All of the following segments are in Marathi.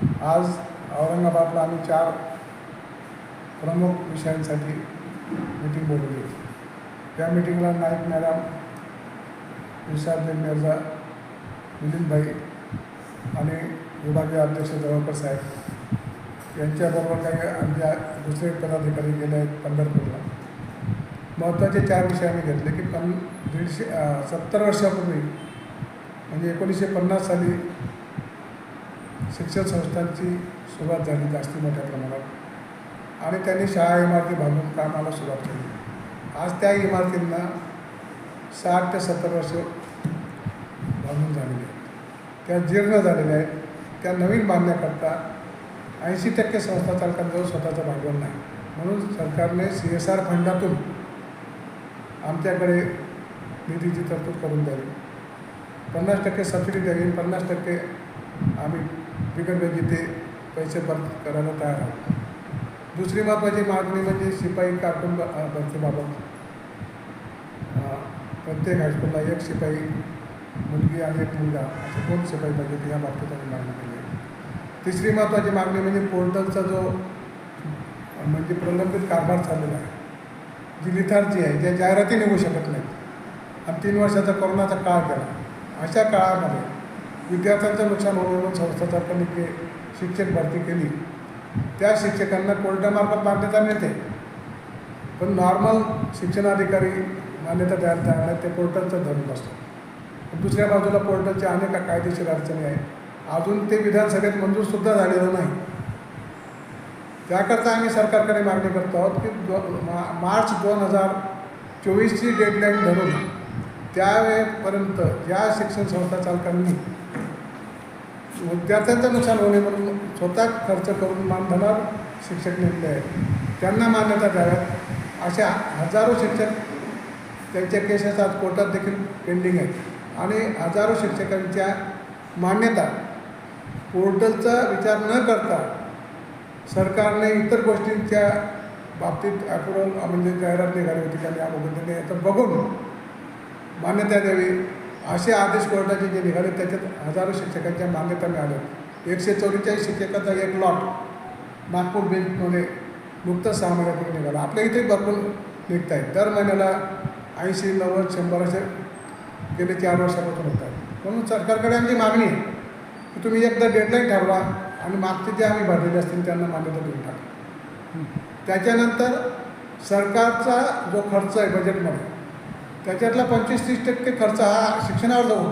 आज औरंगाबादला आम्ही चार प्रमुख विषयांसाठी मीटिंग बोलवली. होती त्या मिटिंगला नाईक मॅडम विशाल मिर्झा मिलिंदभाई आणि विभागीय अध्यक्ष जवळकर साहेब यांच्याबरोबर काही आमच्या दुसरे पदाधिकारी गेले आहेत पंढरपूरला. महत्त्वाचे चार विषय आम्ही घेतले की पण दीडशे सत्तर वर्षापूर्वी म्हणजे एकोणीसशे पन्नास साली शिक्षण संस्थांची सुरुवात झाली जास्ती मोठ्या प्रमाणात. आणि त्यांनी शाळा इमारती बांधून कामाला सुरुवात केली. आज त्या इमारतींना साठ ते सत्तर वर्ष बांधून झालेली आहेत. त्या जीर्ण झालेल्या आहेत. त्या नवीन बांधण्याकरता ऐंशी टक्के संस्था चालकांजवळ स्वतःचं भांडवल नाही. म्हणून सरकारने सी एस आर फंडातून आमच्याकडे निधीची तरतूद करून द्यावी. पन्नास टक्के सबसिडी द्यावी पन्नास टक्के आम्ही बिगडबेगी ते पैसे परत करायला तयार आहे दुसरी महत्त्वाची मागणी म्हणजे शिपाई कार्टून भरतीबाबत प्रत्येक हायस्कूलला एक शिपाई मुलगी आणि एक मुलगा असे दोन शिपाई पाहिजे या बाबतीत आम्ही मागणी केली आहे तिसरी महत्त्वाची मागणी म्हणजे पोर्टलचा जो म्हणजे प्रलंबित कारभार चाललेला आहे जी लिथार्जी आहे ज्या जाहिराती निघू शकत हो नाहीत आणि तीन वर्षाचा कोरोनाचा काळ गेला अशा काळामध्ये विद्यार्थ्यांचं नुकसान होऊ म्हणून संस्थातर्फे के शिक्षक भरती केली. त्या शिक्षकांना कोर्टामार्फत मान्यता मिळते. पण नॉर्मल शिक्षणाधिकारी मान्यता द्यायला तयार नाही ते पोर्टलचं धरून असतं दुसऱ्या बाजूला पोर्टलच्या अनेक कायदेशीर अडचणी आहेत. अजून ते विधानसभेत मंजूरसुद्धा झालेलं नाही. त्याकरता आम्ही सरकारकडे मागणी करतो आहोत की दो मा मार्च दोन हजार चोवीसची डेडलाईन धरून त्यावेळेपर्यंत ज्या शिक्षण संस्था चालकांनी विद्यार्थ्यांचं नुकसान होणे म्हणून स्वतः खर्च करून मानधनावर शिक्षक नेमले आहेत. त्यांना मान्यता द्याव्यात. अशा हजारो शिक्षक त्यांच्या केसेस आज कोर्टात देखील पेंडिंग आहेत. आणि हजारो शिक्षकांच्या मान्यता पोर्टलचा विचार न करता सरकारने इतर गोष्टींच्या बाबतीत अप्रुव्हल म्हणजे जाहिरात निघाली होती त्यांनी अगोदर याचं बघून मान्यता द्यावी. असे आदेश कोर्टाचे जे निघाले त्याच्यात हजारो शिक्षकांच्या मान्यता मिळाल्या. एकशे चौवेचाळीस शिक्षकाचा एक लॉट नागपूर बेंचमध्ये मुक्त सहा महिन्यापूर्वी निघाला. आपल्या इथे भरपूर निघत आहेत दर महिन्याला ऐंशी नव्वद शंभर असे गेले चार वर्षापासून होत आहेत म्हणून सरकारकडे आमची मागणी आहे की तुम्ही एकदा डेडलाईन ठरवा आणि मागचे जे आम्ही भरलेले असतील त्यांना मान्यता देऊन टाका. त्याच्यानंतर सरकारचा जो खर्च आहे बजेटमध्ये त्याच्यातला पंचवीस तीस टक्के खर्च हा शिक्षणावर जाऊ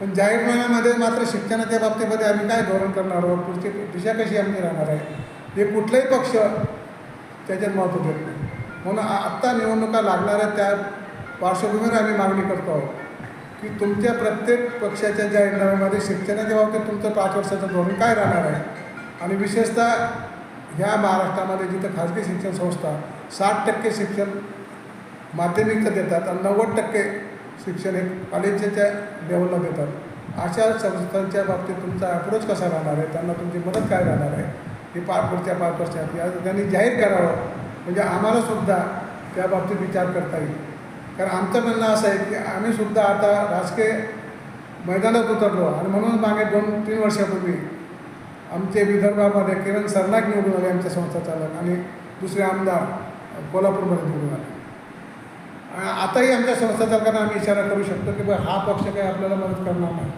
पण जाहीरनाम्यामध्ये मात्र शिक्षणाच्या बाबतीमध्ये आम्ही काय धोरण करणार आहोत? पुढची दिशा कशी आम्ही राहणार आहे? हे कुठलाही पक्ष त्याच्यात महत्त्व देत नाही. म्हणून आत्ता निवडणुका लागणाऱ्या त्या पार्श्वभूमीवर आम्ही मागणी करतो आहोत की तुमच्या प्रत्येक पक्षाच्या जाहीरनाम्यामध्ये शिक्षणाच्या बाबतीत तुमचं पाच वर्षाचं धोरण काय राहणार आहे? आणि विशेषतः ह्या महाराष्ट्रामध्ये जिथं खाजगी शिक्षण संस्था साठ टक्के शिक्षण माध्यमिकचं देतात आणि नव्वद टक्के शिक्षण हे कॉलेजच्या लेवलला देतात. अशा संस्थांच्या बाबतीत तुमचा अप्रोच कसा राहणार आहे? त्यांना तुमची मदत काय राहणार आहे? हे पाच पुढच्या पाच वर्षात या त्यांनी जाहीर करावं. म्हणजे आम्हालासुद्धा त्या बाबतीत विचार करता येईल. कारण आमचं म्हणणं असं आहे की आम्हीसुद्धा आता राजकीय मैदानात उतरलो आणि म्हणून मागे दोन तीन वर्षापूर्वी आमचे विदर्भामध्ये किरण सरनाईक निवडून आले आमच्या संस्था चालक आणि दुसरे आमदार कोल्हापूरमध्ये निवडून आले. आताही आमच्या संस्था चालकांना आम्ही इशारा करू शकतो की बा हा पक्ष काही आपल्याला मदत करणार नाही.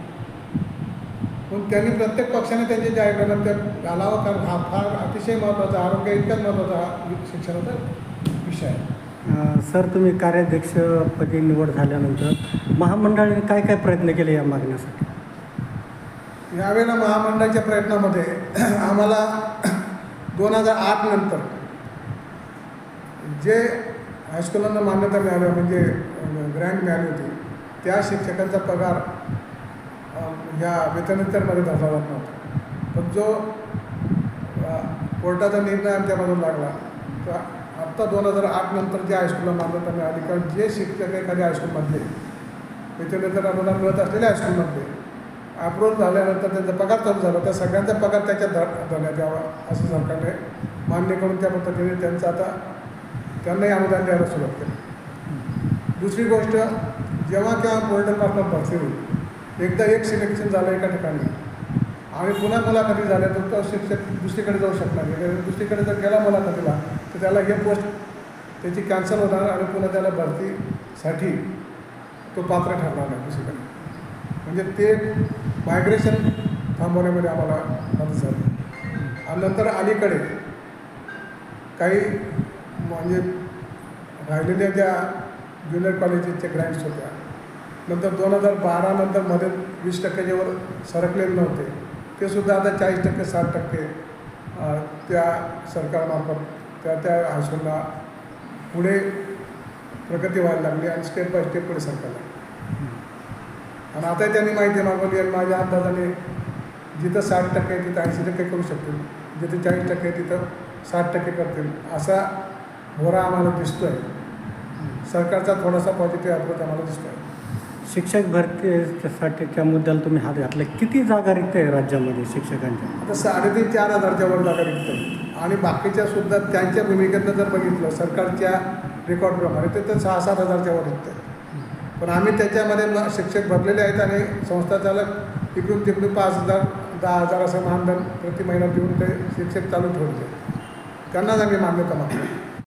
पण त्यांनी प्रत्येक पक्षाने त्यांचे जाहीरनाम्यात ते घालावं कारण हा फार अतिशय महत्त्वाचा आरोग्य इतकाच महत्त्वाचा हा शिक्षणाचा विषय आहे. सर तुम्ही कार्याध्यक्षपदी निवड झाल्यानंतर महामंडळाने काय काय प्रयत्न केले या मागण्यासाठी? यावेळेला महामंडळाच्या प्रयत्नामध्ये आम्हाला दोन हजार आठ नंतर जे हायस्कूलांना मान्यता मिळाली म्हणजे ग्रँट मिळाली होती. त्या शिक्षकांचा पगार ह्या वेतनोत्तरमध्ये धरला जात नव्हता. पण जो कोर्टाचा निर्णय आमच्यामधून लागला तर आत्ता दोन हजार आठ नंतर जे हायस्कूलला मान्यता मिळाली कारण जे शिक्षक एखाद्या हायस्कूलमधले वेतनोत्तर अनुदान मिळत असलेल्या हायस्कूलमधले अप्रूव्ह झाल्यानंतर त्यांचा पगार चालू झाला. त्या सगळ्यांचा पगार त्याच्यात धर धरण्यात यावा असं सरकारने मान्य करून त्या पद्धतीने त्यांचं आता त्यांनाही अनुदान द्यायला सुरुवात केली. दुसरी गोष्ट जेव्हा केव्हा पोर्टल मार्फत भरती होईल एकदा एक सिलेक्शन झालं एका ठिकाणी. आणि पुन्हा मुलाखती झाल्या तर तो शिक्षक दुसरीकडे जाऊ शकणार नाही. दुसरीकडे जर गेला मुलाखतीला तर त्याला हे पोस्ट त्याची कॅन्सल होणार आणि पुन्हा त्याला भरतीसाठी तो पात्र ठरणार नाही दुसरीकडे. म्हणजे ते मायग्रेशन थांबवण्यामध्ये आम्हाला मदत झाली. आणि नंतर अलीकडे काही म्हणजे राहिलेल्या ज्या ज्युनियर कॉलेजेसच्या ग्रँट्स होत्या. नंतर दोन हजार बारा नंतर मध्ये वीस टक्के वर सरकलेले नव्हते ते सुद्धा आता चाळीस टक्के साठ टक्के त्या सरकारमार्फत त्या त्या हायस्कूलला पुढे प्रगती व्हायला लागली आणि स्टेप बाय स्टेप पुढे सरकारला आणि आता त्यांनी माहिती मागवली आणि माझ्या अंदाजाने जिथं साठ टक्के आहे तिथं ऐंशी टक्के करू शकतील जिथे चाळीस टक्के आहे तिथं साठ टक्के करतील असा होरा आम्हाला दिसतोय. सरकारचा थोडासा पॉझिटिव्ह अप्रोच आम्हाला दिसतोय. शिक्षक भरतीसाठीच्या मुद्द्याला तुम्ही हात घातला किती जागा रिक्त आहे राज्यामध्ये शिक्षकांच्या? आता साडेतीन चार हजारच्या वर जागा निघतात आणि बाकीच्या सुद्धा त्यांच्या भूमिकेतनं जर बघितलं सरकारच्या रेकॉर्डप्रमाणे तर ते सहा सात हजारच्या वर निघतात पण आम्ही त्याच्यामध्ये म- शिक्षक भरलेले आहेत आणि संस्था चालक इकडून तिकडून पाच हजार दहा हजार असं मानधन प्रति महिना देऊन ते शिक्षक चालू ठेवले त्यांनाच आम्ही मान्यता मागतो.